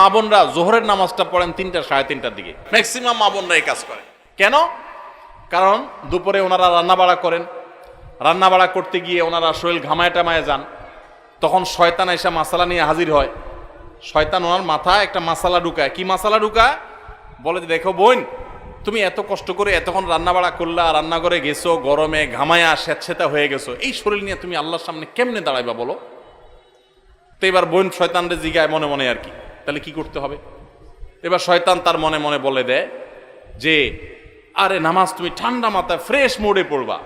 মা বোনরা জোহরের নামাজটা পড়েন তিনটা, সাড়ে তিনটার দিকে। ম্যাক্সিমাম মা বোনরা এই কাজ করে। কেন? কারণ দুপুরে ওনারা রান্না বাড়া করেন। রান্না বাড়া করতে গিয়ে ওনারা শরীর ঘামায় টামায় যান। তখন শয়তান এসে মাসালা নিয়ে হাজির হয়। শয়তান ওনার মাথায় একটা মাসালা ঢুকায়। কি মাসালা ঢুকায়? বলে দেখো বোন, তুমি এত কষ্ট করে এতক্ষণ রান্না বাড়া করলা রান্না করে গেছো, গরমে ঘামায়া স্যাঁতসেতা হয়ে গেছো। এই শরীর নিয়ে তুমি আল্লাহর সামনে কেমনে দাঁড়াইবা বলো? তো এবার বোন শয়তানরে জিগায় মনে মনে আর কি। তাহলে কি করতে হবে? এবার শয়তান তার মনে মনে বলে দেয় যে, আরে নামাজ তুমি ঠান্ডা মাথায় ফ্রেশ মোডে পড়বা।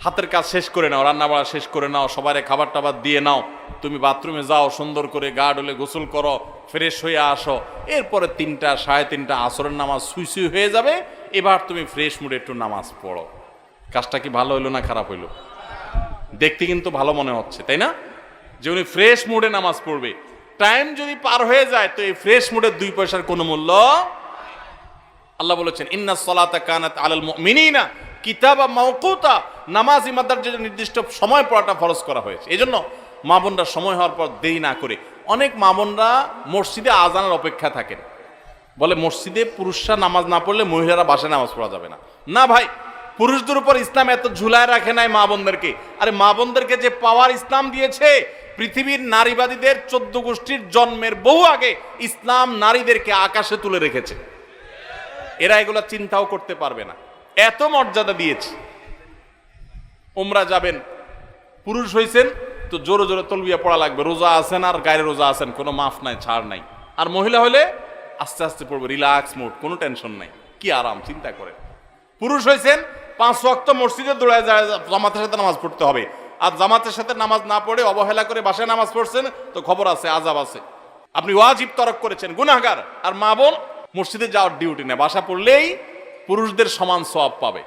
হাতের কাজ শেষ করে নাও রান্না বাড়া শেষ করে নাও সবারে খাবার টাবার দিয়ে নাও। তুমি বাথরুমে যাও, সুন্দর করে গা ডলে গোসল করো ফ্রেশ হয়ে আসো। এরপরে তিনটা, সাড়ে তিনটা আসরের নামাজ সুই সুই হয়ে যাবে। এবার তুমি ফ্রেশ মুডে একটু নামাজ পড়ো। কাজটা কি ভালো হইল না খারাপ হইল? দেখতে কিন্তু ভালো মনে হচ্ছে, তাই না? যে উনি ফ্রেশ মুডে নামাজ পড়বে। টাইম যদি পার হয়ে যায়, তো এই ফ্রেশ মুডের দুই পয়সার কোনো মূল্য আল্লাহ বলেছেন, ইন্না সলাতা কানাত আলাল মুমিনিনা কিতাবা মাওকুতা। নামাজ ইমাদার যে নির্দিষ্ট সময় পড়াটা ফরজ করা হয়েছে। এই জন্য মা বোনরা সময় হওয়ার পর দেরি না করে। অনেক মা বোনরা মসজিদে আজানের অপেক্ষা থাকেন। বলে মসজিদে পুরুষরা নামাজ না পড়লে মহিলারা বাসায় নামাজ পড়া যাবে না। না ভাই পুরুষদের উপর ইসলাম এত ঝুলায় রাখে নাই মা বোনদেরকে। আরে মা বোনদেরকে যে পাওয়ার ইসলাম দিয়েছে, পৃথিবীর নারীবাদীদের চোদ্দ গোষ্ঠীর জন্মের বহু আগে ইসলাম নারীদেরকে আকাশে তুলে রেখেছে। এরা এগুলো চিন্তাও করতে পারবে না। এত মর্যাদা দিয়েছে। ওমরা যাবেন, পুরুষ হয়েছেন তো জোরে জোরে তলবিয়া পড়া লাগবে। রোজা আছেন আর গায়ে রোজা আছেন, কোনো মাফ নাই, ছাড় নাই। আর মহিলা হলে আস্তে আস্তে পড়বে, রিল্যাক্স মোড, কোনো টেনশন নাই। কি আরাম, চিন্তা করে পুরুষ হয়েছেন পাঁচ ওয়াক্ত মসজিদে দৌড়ায় যায়, জামাতের সাথে নামাজ পড়তে হবে। আর জামাতের সাথে নামাজ না পড়ে অবহেলা করে বাসায় নামাজ পড়ছেন, তো খবর আছে আজাব আছে। আপনি ওয়াজিব তরক করেছেন, গুনাহগার। আর মা বোন, মসজিদে যাওয়ার ডিউটি নেই। বাসা পড়লেই পুরুষদের সমান সব পাবে।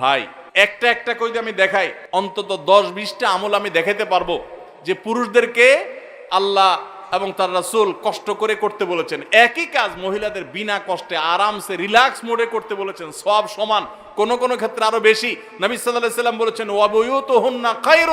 ভাই, একটা একটা কই আমি দেখাই, অন্তত দশ বিশটা আমল আমি দেখাতে পারব যে পুরুষদেরকে আল্লাহ এবং তার রাসুল কষ্ট করে করতে বলেছেন। একই কাজ মহিলাদের বিনা কষ্টে আরামসে রিল্যাক্স মোডে করতে বলেছেন। সব সমান, কোন কোন ক্ষেত্রে আরও বেশি। নবী সাল্লাহ সাল্লাম বলেছেন হন খায়রুন